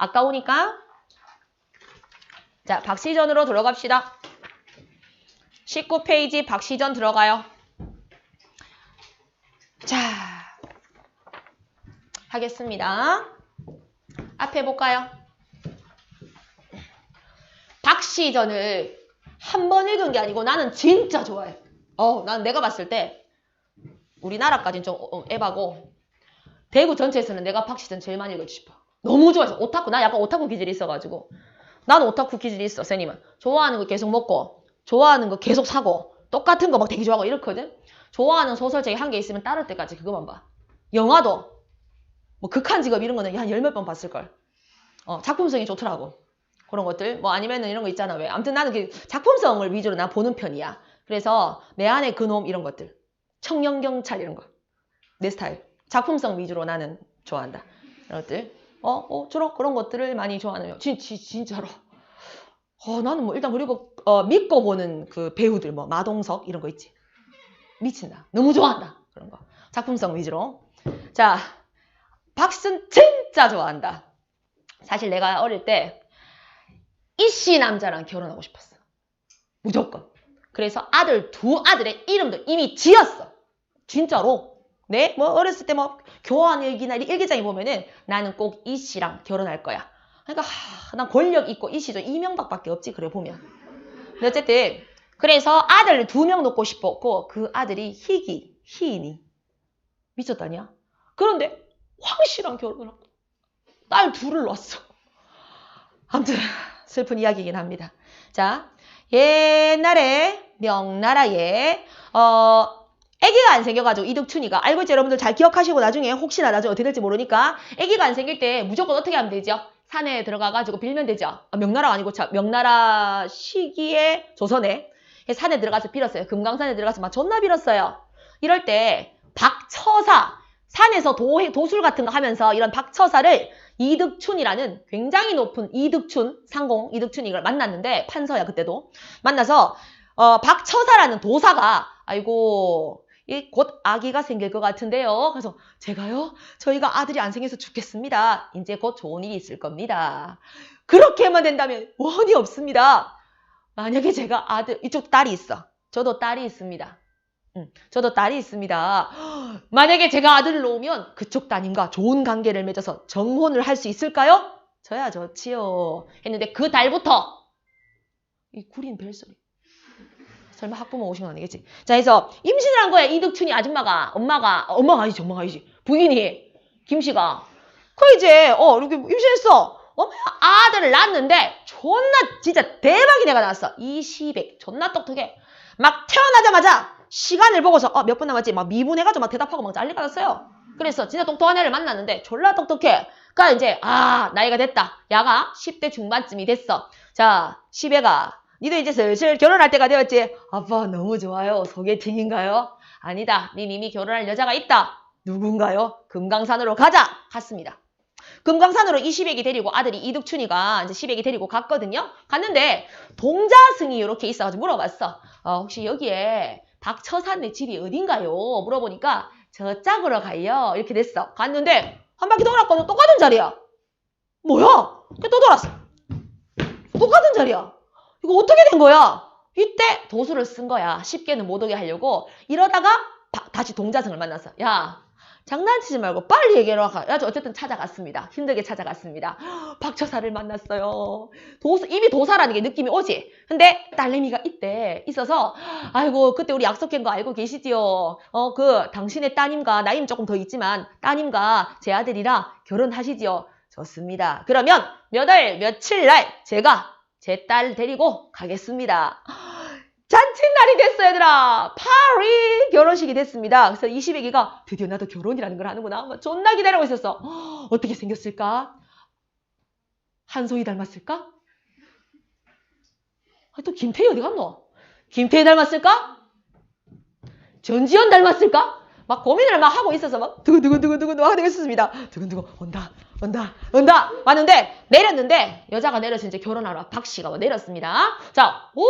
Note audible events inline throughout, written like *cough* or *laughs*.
아까우니까. 자, 박시전으로 들어갑시다. 19페이지 박시전 들어가요. 자, 하겠습니다. 앞에 볼까요? 박시전을 한 번 읽은 게 아니고 나는 진짜 좋아해. 어, 난 내가 봤을 때 우리나라까지는 좀 어, 에바고 대구 전체에서는 내가 박시전 제일 많이 읽고 싶어. 너무 좋아해서 오타쿠 나 약간 오타쿠 기질이 있어가지고. 나는 오타쿠 기질이 있어 쌤님은. 좋아하는 거 계속 먹고 좋아하는 거 계속 사고 똑같은 거 막 되게 좋아하고 이렇거든. 좋아하는 소설책이 한 개 있으면 따를 때까지 그거만 봐. 영화도 뭐 극한 직업 이런 거는 한 열 몇 번 봤을 걸. 어, 작품성이 좋더라고. 그런 것들. 뭐 아니면은 이런 거 있잖아 왜. 아무튼 나는 그 작품성을 위주로 나 보는 편이야. 그래서 내 안에 그놈 이런 것들. 청년경찰 이런 거. 내 스타일. 작품성 위주로 나는 좋아한다. 이런 것들 어, 어, 저런 그런 것들을 많이 좋아하는 진, 진, 진짜로 어, 나는 뭐 일단 그리고 어, 믿고 보는 그 배우들 뭐 마동석 이런 거 있지 미친다 너무 좋아한다 그런 거 작품성 위주로 자 박순 진짜 좋아한다 사실 내가 어릴 때 이씨 남자랑 결혼하고 싶었어. 무조건. 그래서 아들 두 아들의 이름도 이미 지었어. 진짜로. 네? 뭐 어렸을 때 뭐 교환 일기나 일기장에 보면은 나는 꼭 이 씨랑 결혼할 거야. 그러니까 하, 난 권력 있고 이씨도 이명박밖에 없지 그래 보면. 근데 어쨌든 그래서 아들을 두명 놓고 싶었고 그 아들이 희기, 희인이 미쳤다냐? 그런데 황 씨랑 결혼을 하고 딸 둘을 놨어. 아무튼 슬픈 이야기이긴 합니다. 자, 옛날에 명나라에 어 아기가 안 생겨가지고 이득춘이가 알고 있죠 여러분들 잘 기억하시고 나중에 혹시나 나중에 어떻게 될지 모르니까 아기가 안 생길 때 무조건 어떻게 하면 되죠? 산에 들어가가지고 빌면 되죠. 아, 명나라가 아니고 자, 명나라 시기에 조선에 산에 들어가서 빌었어요. 금강산에 들어가서 막 존나 빌었어요. 이럴 때 박처사 산에서 도, 도술 같은 거 하면서 이런 박처사를 이득춘이라는 굉장히 높은 이득춘 상공 이득춘 이걸 만났는데 판서야 그때도 만나서 어, 박처사라는 도사가 아이고 이 곧 아기가 생길 것 같은데요. 그래서 제가요 저희가 아들이 안 생겨서 죽겠습니다. 이제 곧 좋은 일이 있을 겁니다. 그렇게만 된다면 원이 없습니다. 만약에 제가 아들 이쪽 딸이 있어. 저도 딸이 있습니다. 응, 저도 딸이 있습니다. 만약에 제가 아들을 놓으면 그쪽 따님과 좋은 관계를 맺어서 정혼을 할 수 있을까요? 저야 좋지요. 했는데 그 달부터 이 구린 벨소리. 설마 학부모 오신 건 아니겠지? 자, 해서 임신을 한 거야. 이득춘이 아줌마가, 엄마가, 어, 엄마가 아니지, 엄마가 아니지. 부인이, 김씨가. 그 이제, 어, 이렇게 임신했어. 어머, 아들을 낳았는데, 존나, 진짜 대박이 내가 나왔어. 20백. 존나 똑똑해. 막 태어나자마자 시간을 보고서 어, 몇 분 남았지? 막 미분해가지고 막 대답하고 막 난리가 났어요. 그래서 진짜 똑똑한 애를 만났는데 졸라 똑똑해. 그러니까 이제 아 나이가 됐다. 야가 10대 중반쯤이 됐어. 자 10애가 니도 이제 슬슬 결혼할 때가 되었지. 아빠 너무 좋아요. 소개팅인가요? 아니다. 닌 이미 결혼할 여자가 있다. 누군가요? 금강산으로 가자. 갔습니다. 금강산으로 이 시백이 데리고 아들이 이득춘이가 이제 시백이 데리고 갔거든요. 갔는데 동자승이 이렇게 있어가지고 물어봤어. 어, 혹시 여기에 박처사네 집이 어딘가요? 물어보니까 저 짝으로 가요. 이렇게 됐어. 갔는데 한 바퀴 돌았거든. 똑같은 자리야. 뭐야? 또 돌았어. 똑같은 자리야. 이거 어떻게 된 거야? 이때 도수를 쓴 거야. 쉽게는 못 오게 하려고. 이러다가 바- 다시 동자승을 만났어. 야, 장난치지 말고 빨리 얘기해라. 야, 저 어쨌든 찾아갔습니다. 힘들게 찾아갔습니다. *gasps* 박처사를 만났어요. 도수, 이미 도사라는 게 느낌이 오지? 근데 딸내미가 이때 있어서, *gasps* 아이고, 그때 우리 약속한 거 알고 계시지요? 어, 그, 당신의 따님과, 나이는 조금 더 있지만, 따님과 제 아들이랑 결혼하시지요? 좋습니다. 그러면 몇 월, 며칠 날 제가 제 딸 데리고 가겠습니다. 잔칫날이 됐어 얘들아. 파리! 결혼식이 됐습니다. 그래서 20애기가 드디어 나도 결혼이라는 걸 하는구나. 막 존나 기다리고 있었어. 헉, 어떻게 생겼을까? 한소희 닮았을까? 아, 또 김태희 어디 갔노? 김태희 닮았을까? 전지현 닮았을까? 막 고민을 막 하고 있어서 막 두근두근두근두근 하고 있었습니다. 두근두근 온다 온다 온다 왔는데 내렸는데 여자가 내려서 이제 결혼하러 박 씨가 내렸습니다 자오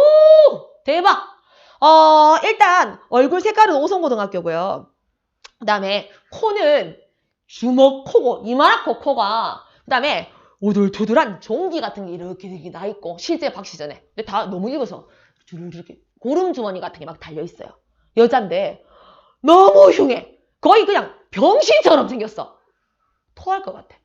대박! 어, 일단 얼굴 색깔은 오성고등학교고요. 그 다음에 코는 주먹 코고 이만한 코 코가 그 다음에 오돌토돌한 종기 같은 게 이렇게 이렇게 나 있고 실제 박씨 전에 근데 다 너무 주르르 이렇게 고름 주머니 같은 게 막 달려 있어요. 여잔데 너무 흉해. 거의 그냥 병신처럼 생겼어. 토할 것 같아.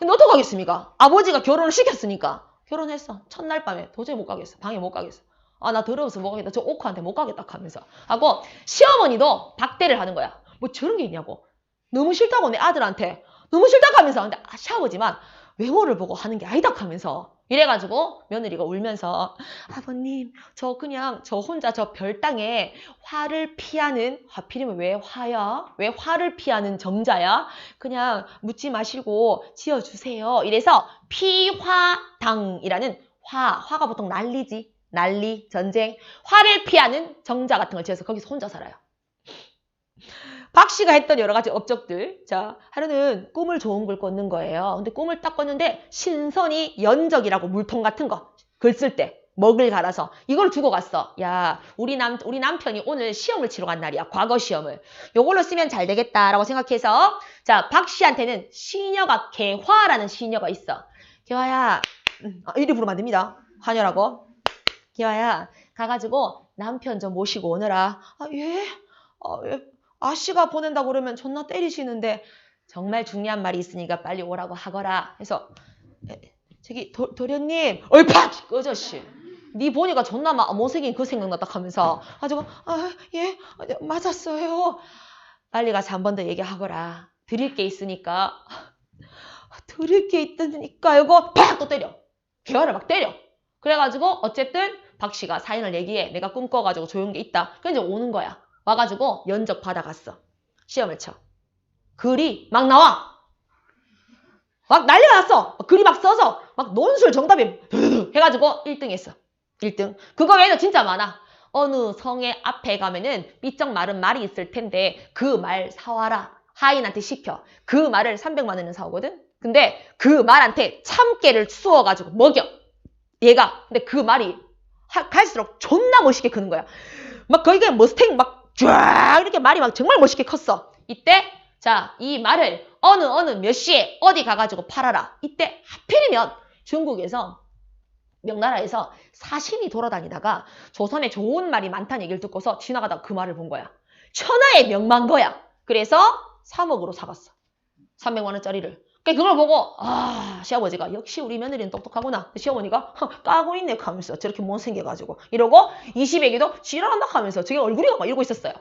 근데 어떡하겠습니까? 아버지가 결혼을 시켰으니까 결혼했어. 첫날 밤에 도저히 못 가겠어. 방에 못 가겠어. 아 나 더러워서 못 가겠다. 저 오크한테 못 가겠다 하면서 하고 시어머니도 박대를 하는 거야. 뭐 저런 게 있냐고. 너무 싫다고 내 아들한테 너무 싫다고 하면서 근데 아, 시아버지만 외모를 보고 하는 게 아니다 하면서 이래가지고 며느리가 울면서 아버님 저 그냥 저 혼자 저 별땅에 화를 피하는 하필이면 왜 화야? 왜 화를 피하는 정자야? 그냥 묻지 마시고 지어주세요. 이래서 피화당이라는 화, 화가 보통 난리지. 난리, 전쟁, 화를 피하는 정자 같은 걸 지어서 거기서 혼자 살아요. 박 씨가 했던 여러 가지 업적들. 자, 하루는 꿈을 좋은 걸 꽂는 거예요. 근데 꿈을 딱 꿨는데 신선이 연적이라고 물통 같은 거 글 쓸 때 먹을 갈아서 이걸 주고 갔어. 야, 우리 남 우리 남편이 오늘 시험을 치러 간 날이야. 과거 시험을. 요걸로 쓰면 잘 되겠다라고 생각해서 자, 박 씨한테는 시녀가 개화라는 시녀가 있어. 개화야. 음, 아, 이리 부르면 안 됩니다. 하녀라고. 개화야. 가가지고 남편 좀 모시고 오너라. 아, 예? 아, 예. 아씨가 보낸다고 그러면 존나 때리시는데 정말 중요한 말이 있으니까 빨리 오라고 하거라. 해서 에, 저기 도, 도련님 어이 팍 꺼져 씨. 네 보니까 존나 막 못생긴 그 생각났다 하면서 가지고 아예 맞았어요. 빨리 가서 한 번 더 얘기하거라. 드릴 게 있으니까 아, 드릴 게 있다니까 이거 팍 또 때려. 개화를 막 때려. 그래가지고 어쨌든 박 씨가 사연을 얘기해. 내가 꿈꿔가지고 게 있다. 그래 이제 오는 거야. 와가지고 연적 받아갔어. 시험을 쳐. 글이 막 나와. 막 난리가 났어. 막 글이 막 써서 막 논술 정답이 해가지고 1등 했어. 1등. 그거 외에도 진짜 많아. 어느 성의 앞에 가면은 삐쩍 마른 말이 있을 텐데 그 말 사와라. 하인한테 시켜. 그 말을 300만 원은 사오거든. 근데 그 말한테 참깨를 쑤어가지고 먹여. 얘가. 근데 그 말이 하- 갈수록 존나 멋있게 크는 거야. 막 거기 그냥 머스탱 막 쫙 이렇게 말이 막 정말 멋있게 컸어. 이때 자 이 말을 어느 어느 몇 시에 어디 가가지고 팔아라. 이때 하필이면 중국에서 명나라에서 사신이 돌아다니다가 조선에 좋은 말이 많다는 얘기를 듣고서 지나가다가 그 말을 본 거야. 천하의 명만 거야. 그래서 3억으로 사갔어. 300만 원짜리를. 그러니까 그걸 보고 아 시아버지가 역시 우리 며느리는 똑똑하구나. 시어머니가 "허, 까고 있네 하면서 저렇게 못생겨가지고 이러고 20액이도 지랄한다 하면서 저게 얼굴이 막 이러고 있었어요.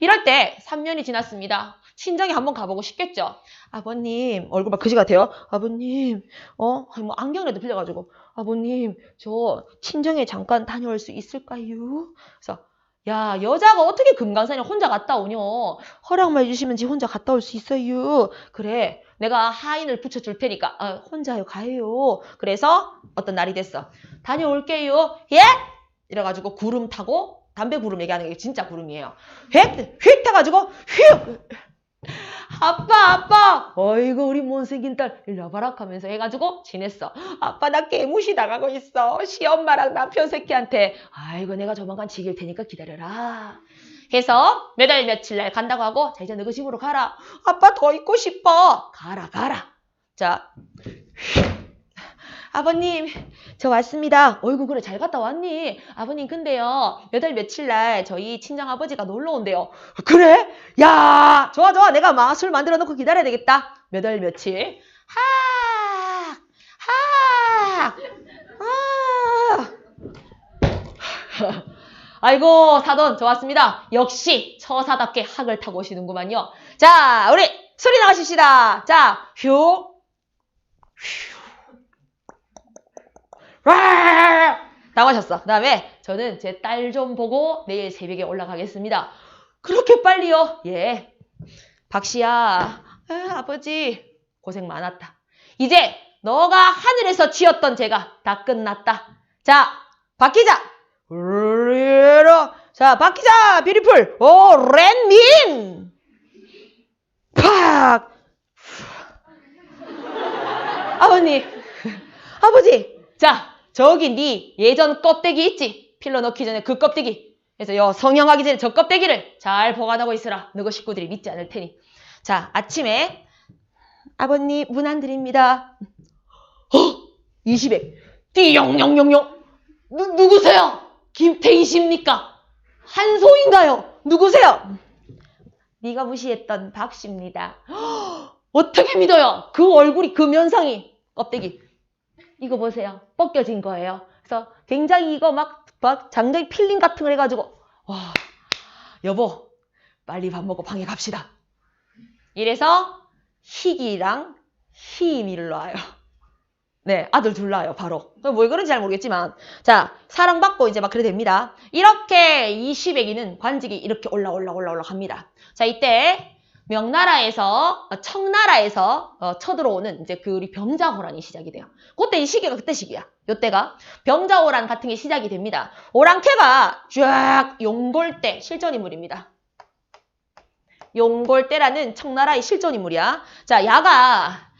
이럴 때 3년이 지났습니다. 친정에 한번 가보고 싶겠죠. 아버님 얼굴 막 그지 같아요. 아버님 어 뭐 안경이라도 빌려가지고 아버님 저 친정에 잠깐 다녀올 수 있을까요? 그래서 야 여자가 어떻게 금강산에 혼자 갔다 오뇨? 허락만 해주시면 지 혼자 갔다 올 수 있어요. 그래 내가 하인을 붙여줄 테니까 아, 혼자요 가요. 그래서 어떤 날이 됐어. 다녀올게요. 예? 이래가지고 구름 타고 담배 구름 얘기하는 게 진짜 구름이에요. 휙! 휙 타가지고 휙! 아빠 아빠 어이구 우리 못생긴 딸 일로 와봐라 하면서 해가지고 지냈어. 아빠 나 개무시 당하고 있어. 시엄마랑 남편 새끼한테 아이고 내가 조만간 지길 테니까 기다려라. 해서 매달 며칠 날 간다고 하고 자 이제 너희 집으로 가라. 아빠 더 있고 싶어. 가라 가라. 자 아버님 저 왔습니다. 어이구 그래 잘 갔다 왔니? 아버님 근데요 몇달 며칠 날 저희 친정 아버지가 놀러 온대요. 그래? 야 좋아 좋아 내가 막 술 만들어 놓고 기다려야 되겠다. 몇달 며칠 하 하. 아. 아이고 사돈 좋았습니다. 역시 처사답게 학을 타고 오시는구만요. 자 우리 소리 나가십시다. 자 휴. 휴. 와! 나가셨어. 그 다음에 저는 제 딸 좀 보고 내일 새벽에 올라가겠습니다. 그렇게 빨리요? 예. 박씨야, 아, 아버지 고생 많았다. 이제 너가 하늘에서 지었던 죄가 다 끝났다. 자, 박 기자. 자, 박 기자, 비리풀. 오, 랜민. 팍. 아버님. *laughs* 아버지. 자, 저기 네 예전 껍데기 있지? 필러 넣기 전에 그 껍데기. 그래서 요 성형하기 전에 저 껍데기를 잘 보관하고 있으라. 너희 식구들이 믿지 않을 테니. 자, 아침에 아버님 문안 드립니다. 20에 띠용용용용 누, 누구세요? 김태희십니까? 한소인가요? 누구세요? 네가 무시했던 박씨입니다. 어떻게 믿어요? 그 얼굴이 그 면상이 껍데기 이거 보세요. 벗겨진 거예요. 그래서 굉장히 이거 막, 막 장장이 필링 같은 걸 해가지고 와 여보 빨리 밥 먹고 방에 갑시다. 이래서 희기랑 희미를 낳아요. 네, 아들 둘 낳아요, 바로. 왜 그런지 잘 모르겠지만. 자, 사랑받고 이제 막 그래 됩니다. 이렇게 20애기는 관직이 이렇게 올라, 올라, 올라, 올라 갑니다. 자, 이때 명나라에서, 어, 청나라에서 어, 쳐들어오는 이제 그 우리 병자호란이 시작이 돼요. 그때 이 시기가 그때 시기야. 요때가 병자호란 같은 게 시작이 됩니다. 오랑캐가 쫙 용골대 실존 인물입니다. 용골대라는 청나라의 실존 인물이야. 자, 야가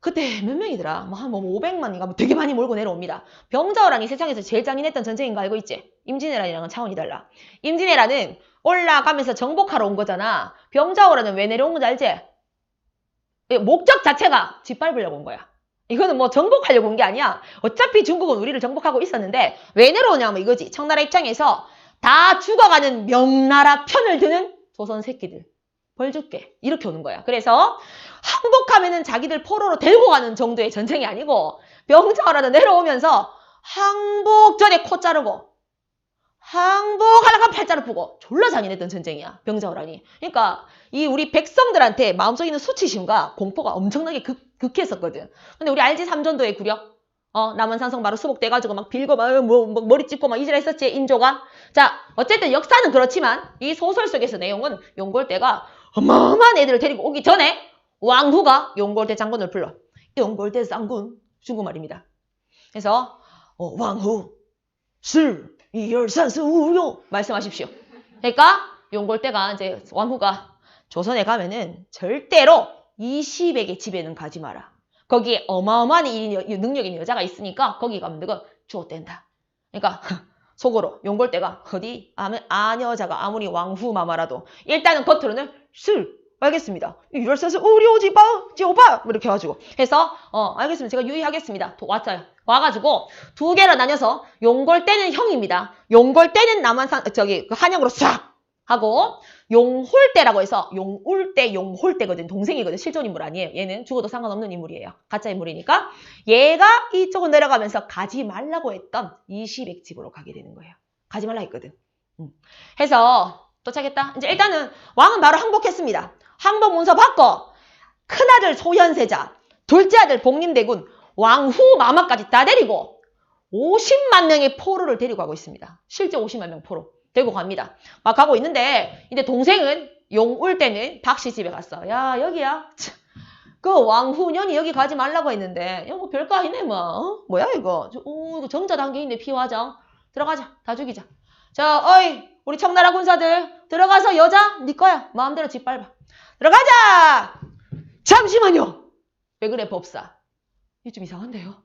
그때 몇 명이더라? 뭐한 뭐 500만인가 뭐 되게 많이 몰고 내려옵니다. 병자호란이 세상에서 제일 잔인했던 전쟁인 거 알고 있지? 임진왜란이랑은 차원이 달라. 임진왜란은 올라가면서 정복하러 온 거잖아. 병자호란은 왜 내려온 건지 알지? 예, 목적 자체가 짓밟으려고 온 거야. 이거는 뭐 정복하려고 온 게 아니야. 어차피 중국은 우리를 정복하고 있었는데 왜 내려오냐면 이거지. 청나라 입장에서 다 죽어가는 명나라 편을 드는 조선 새끼들. 벌 줄게. 이렇게 오는 거야. 그래서 항복하면은 자기들 포로로 데리고 가는 정도의 전쟁이 아니고 병자호란은 내려오면서 항복 전에 코 자르고 항복하려고 팔 자르고 졸라 잔인했던 전쟁이야. 병자호란이. 그러니까 이 우리 백성들한테 마음속에 있는 수치심과 공포가 엄청나게 극, 극했었거든. 근데 우리 알지 삼전도의 구력? 어, 남한산성 바로 수복돼가지고 막 빌고 막, 뭐, 뭐 머리 찢고 막 이질 했었지, 인조가. 자, 어쨌든 역사는 그렇지만 이 소설 속에서 내용은 용골대가 어마어마한 애들을 데리고 오기 전에 왕후가 용골대 장군을 불러. 용골대 장군, 중국말입니다. 그래서 어, 왕후, 술, 이열산수 우요 말씀하십시오. 그러니까 용골대가 이제 왕후가 조선에 가면은 절대로 20에게 집에는 가지 마라. 거기에 어마어마한 일인, 능력 있는 여자가 있으니까 거기 가면 너가 주어댄다. 그러니까 *laughs* 속으로 용골대가 어디 아무, 아녀자가 아무리 왕후 마마라도 일단은 겉으로는 술 알겠습니다. 이럴싸서 우리 오지 마, 지오바 이렇게 해가지고 해서 어 알겠습니다. 제가 유의하겠습니다. 도- 왔어요. 와가지고 두 개로 나뉘어서 용골대는 형입니다. 용골대는 남한산 저기 그 한양으로 싹 하고 용홀대라고 해서 용울대 용홀대거든 동생이거든 실존 인물 아니에요. 얘는 죽어도 상관없는 인물이에요. 가짜 인물이니까 얘가 이쪽으로 내려가면서 가지 말라고 했던 이시백 집으로 가게 되는 거예요. 가지 말라 했거든. 음. 해서 도착했다. 이제 일단은 왕은 바로 항복했습니다. 항복 문서 받고 큰아들 소현세자, 둘째 아들 복림대군, 왕후 마마까지 다 데리고 50만 명의 포로를 데리고 가고 있습니다. 실제 50만 명 포로 데리고 갑니다. 막 가고 있는데 이제 동생은 용울 때는 박씨 집에 갔어. 야 여기야. 참, 그 왕후년이 여기 가지 말라고 했는데 이거 뭐 별거 아니네 뭐. 어? 뭐야 이거? 저, 오, 이거 정자 단계인데 피화정. 들어가자. 다 죽이자. 자, 어이 우리 청나라 군사들 들어가서 여자 네 거야. 마음대로 짓밟아. 들어가자. 잠시만요. 왜 그래 법사? 이게 좀 이상한데요?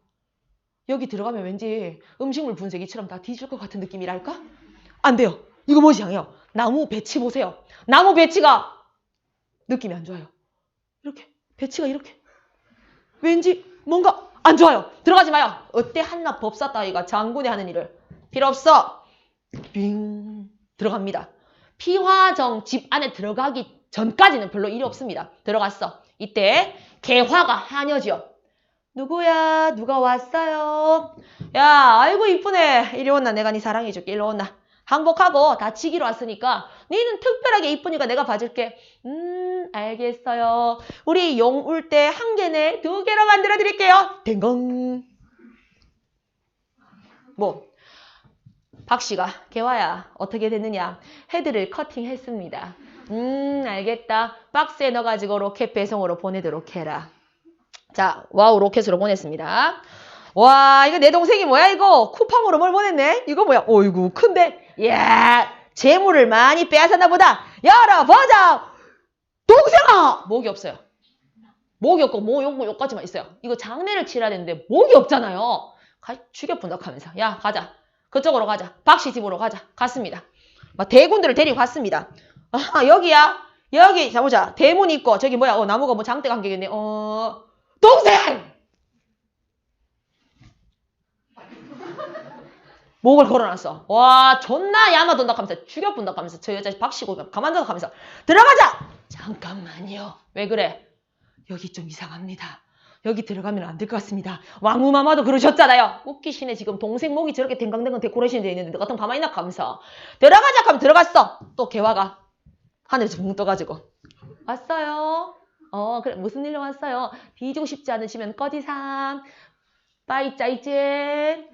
여기 들어가면 왠지 음식물 분쇄기처럼 다 뒤질 것 같은 느낌이랄까? 안 돼요. 이거 뭐지 않아요? 나무 배치 보세요. 나무 배치가 느낌이 안 좋아요. 이렇게 배치가 이렇게 왠지 뭔가 안 좋아요. 들어가지 마요. 어때 한낱 법사 따위가 장군이 하는 일을 필요 없어. 빙 들어갑니다. 피화정 집 안에 들어가기 전까지는 별로 일이 없습니다. 들어갔어. 이때 개화가 하녀지요. 누구야? 누가 왔어요? 야, 아이고 이쁘네. 이리 온나 내가 네 사랑해줄게. 일로 온나. 항복하고 다치기로 왔으니까 니는 특별하게 이쁘니까 내가 봐줄게. 음, 알겠어요. 우리 용 울 때 한 개네, 두 개로 만들어 드릴게요. 댕공. 뭐, 박 씨가 개화야 어떻게 됐느냐? 헤드를 커팅했습니다. 음, 알겠다. 박스에 넣어가지고 로켓 배송으로 보내도록 해라. 자, 와우 로켓으로 보냈습니다. 와, 이거 내 동생이 뭐야 이거? 쿠팡으로 뭘 보냈네? 이거 뭐야? 어이구 큰데? 이야, 재물을 많이 빼앗았나 보다. 열어보자. 동생아, 목이 없어요. 목이 없고 뭐 요거 요까지만 있어요. 이거 장례를 치러야 되는데 목이 없잖아요. 가, 죽여 분덕 하면서 야 가자. 그쪽으로 가자. 박씨 집으로 가자. 갔습니다. 막 대군들을 데리고 갔습니다. *laughs* 아 여기야. 여기 자 보자. 대문 있고 저기 뭐야? 어 나무가 뭐 장대 간격이네. 어 동생 목을 걸어놨어. 와, 존나 야마돈다 하면서 죽여본다 하면서 저 여자 박씨고 가만둬 하면서 들어가자! 잠깐만요. 왜 그래? 여기 좀 이상합니다. 여기 들어가면 안 될 것 같습니다. 왕우마마도 그러셨잖아요. 웃기시네. 지금 동생 목이 저렇게 댕강댕강 데코레이션 되어 있는데 같은 가만히 있나 하면서 들어가자 하면 들어갔어. 또 개화가 하늘에서 붕 떠가지고 왔어요. 어 그래 무슨 일로 왔어요? 뒤지고 싶지 않으시면 꺼지삼. 빠이 짜이젠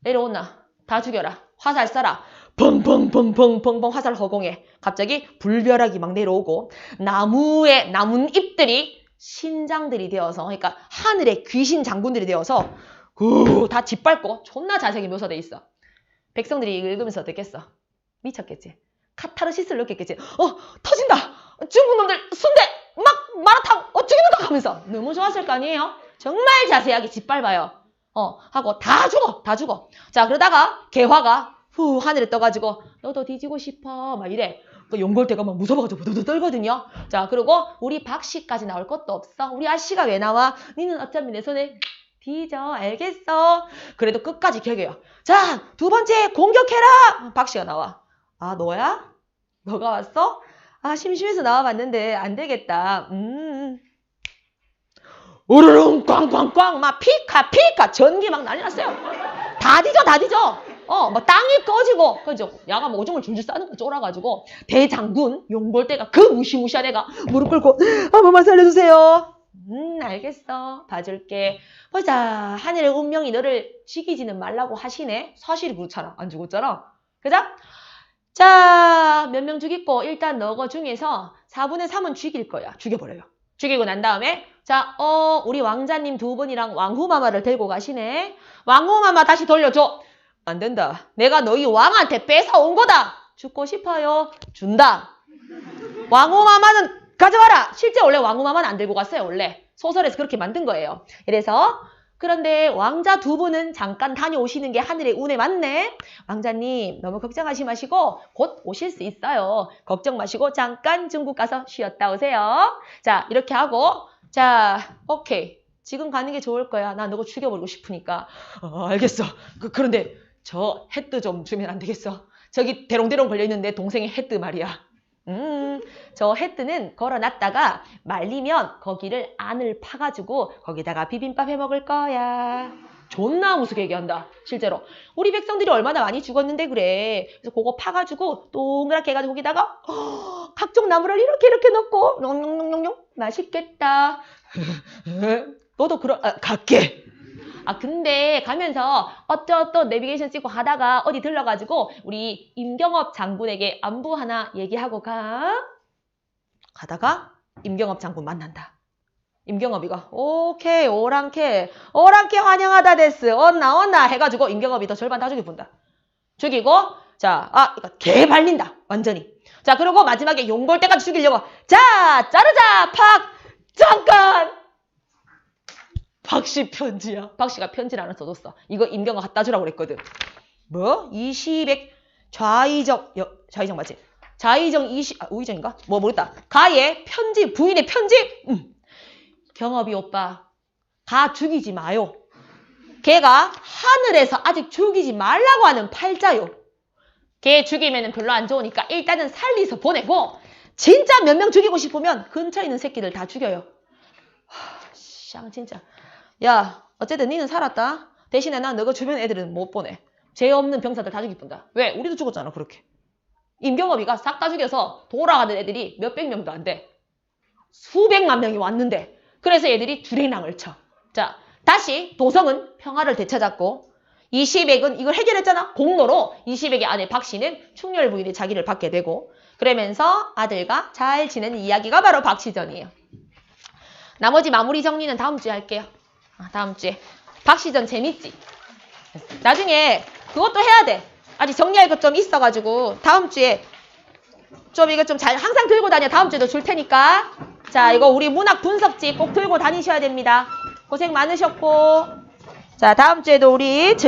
내려오나 다 죽여라. 화살 쏴라. 펑펑펑펑펑펑 화살 허공에 갑자기 불벼락이 막 내려오고 나무에 나뭇잎들이 신장들이 되어서 그러니까 하늘의 귀신 장군들이 되어서 후다 짓밟고 존나 자세하게 묘사돼 있어. 백성들이 읽으면서 어땠겠어? 미쳤겠지. 카타르시스를 느꼈겠지. 어 터진다. 중국 놈들 순대 막 마라탕 어 죽이는가 하면서 너무 좋았을 거 아니에요? 정말 자세하게 짓밟아요. 어 하고 다 죽어 다 죽어. 자 그러다가 개화가 후 하늘에 떠가지고 너도 뒤지고 싶어 막 이래. 그 연골대가 막 무서워가지고 부두두 떨거든요. 자 그리고 우리 박씨까지 나올 것도 없어. 우리 아씨가 왜 나와? 니는 어차피 내 손에 뒤져 알겠어. 그래도 끝까지 개겨요. 자 두 번째 공격해라. 박씨가 나와. 아 너야? 너가 왔어? 아 심심해서 나와봤는데 안 되겠다. 음. 우르릉 꽝꽝꽝 막 피카 피카 전기 막 난리 났어요. 다 뒤져 다 뒤져. 어, 막 땅이 꺼지고, 그죠? 야가 뭐 오줌을 줄줄 싸는 거 쫄아가지고, 대장군, 용볼대가 그 무시무시한 애가 무릎 꿇고, 한 번만 살려주세요. 음, 알겠어. 봐줄게. 보자. 하늘의 운명이 너를 죽이지는 말라고 하시네. 사실이 그렇잖아. 안 죽었잖아. 그죠? 자, 몇 명 죽이고, 일단 너거 중에서 4분의 3은 죽일 거야. 죽여버려요. 죽이고 난 다음에, 자, 어, 우리 왕자님 두 분이랑 왕후마마를 데리고 가시네. 왕후마마 다시 돌려줘. 안 된다. 내가 너희 왕한테 뺏어온 거다. 죽고 싶어요. 준다. 왕후마마는 가져가라. 실제 원래 왕후마마는 안 들고 갔어요. 원래 소설에서 그렇게 만든 거예요. 이래서 그런데 왕자 두 분은 잠깐 다녀오시는 게 하늘의 운에 맞네. 왕자님 너무 걱정하지 마시고 곧 오실 수 있어요. 걱정 마시고 잠깐 중국 가서 쉬었다 오세요. 자 이렇게 하고 자 오케이. 지금 가는 게 좋을 거야. 나 너가 죽여버리고 싶으니까. 어, 알겠어. 그, 그런데 저 헤뜨 좀 주면 안 되겠어? 저기 대롱대롱 걸려있는 내 동생의 헤뜨 말이야. 음, 저 헤뜨는 걸어놨다가 말리면 거기를 안을 파가지고 거기다가 비빔밥 해 먹을 거야. 존나 무섭게 얘기한다. 실제로. 우리 백성들이 얼마나 많이 죽었는데 그래. 그래서 그거 파가지고 동그랗게 해가지고 거기다가 어, 각종 나물을 이렇게 이렇게 넣고 농농농농농 맛있겠다. *laughs* 너도 그러 아, 갈게. 아 근데 가면서 어쩌또 내비게이션 찍고 가다가 어디 들러가지고 우리 임경업 장군에게 안부 하나 얘기하고 가. 가다가 임경업 장군 만난다. 임경업이가 오케이 오랑캐 오랑캐 환영하다 데스 언나 언나 해가지고 임경업이 더 절반 다 죽여본다. 죽이고 자 아 이거 개 발린다 완전히. 자 그리고 마지막에 용골 때까지 죽이려고 자 자르자 팍 잠깐 박씨 편지야. 박씨가 편지를 하나 써줬어. 이거 임경아 갖다 주라고 그랬거든. 뭐? 20백 좌이정 여, 좌이정 맞지? 좌이정 20 아, 우이정인가? 뭐 모르겠다. 가의 편지 부인의 편지. 음. 경업이 오빠 가 죽이지 마요. 걔가 하늘에서 아직 죽이지 말라고 하는 팔자요. 걔 죽이면 별로 안 좋으니까 일단은 살리서 보내고 진짜 몇 명 죽이고 싶으면 근처에 있는 새끼들 다 죽여요. 하, 쌍 진짜. 야, 어쨌든 니는 살았다. 대신에 난 너가 주변 애들은 못 보내. 죄 없는 병사들 다 죽이뿐다. 왜? 우리도 죽었잖아, 그렇게. 임경업이가 싹 다 죽여서 돌아가는 애들이 몇백 명도 안 돼. 수백만 명이 왔는데. 그래서 얘들이 주랭랑을 쳐. 자, 다시 도성은 평화를 되찾았고, 20액은 이걸 해결했잖아. 공로로 20액의 아내 박씨는 충렬 부인의 자기를 받게 되고, 그러면서 아들과 잘 지내는 이야기가 바로 박시전이에요. 나머지 마무리 정리는 다음 주에 할게요. 아, 다음 주에. 박시전 재밌지? 나중에 그것도 해야 돼. 아직 정리할 것 좀 있어가지고 다음 주에 좀 이거 좀 잘 항상 들고 다녀. 다음 주에도 줄 테니까. 자, 이거 우리 문학 분석지 꼭 들고 다니셔야 됩니다. 고생 많으셨고. 자, 다음 주에도 우리 즐